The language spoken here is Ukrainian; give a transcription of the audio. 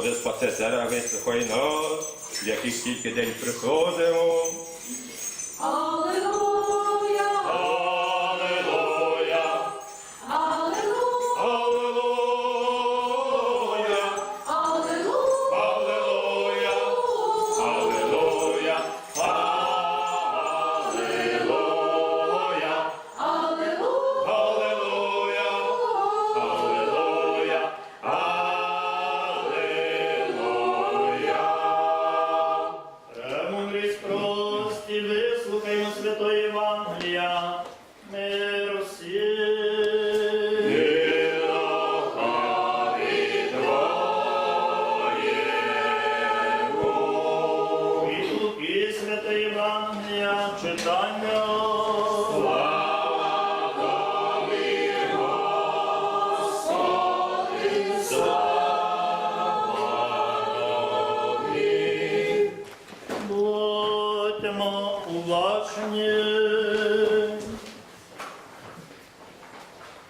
Господи, спаси церкви Твоїй нас, в яких тільки день приходимо. Святе Євангелія читання. Слава Тобі, Господи, слава Тобі. Будьмо уважні.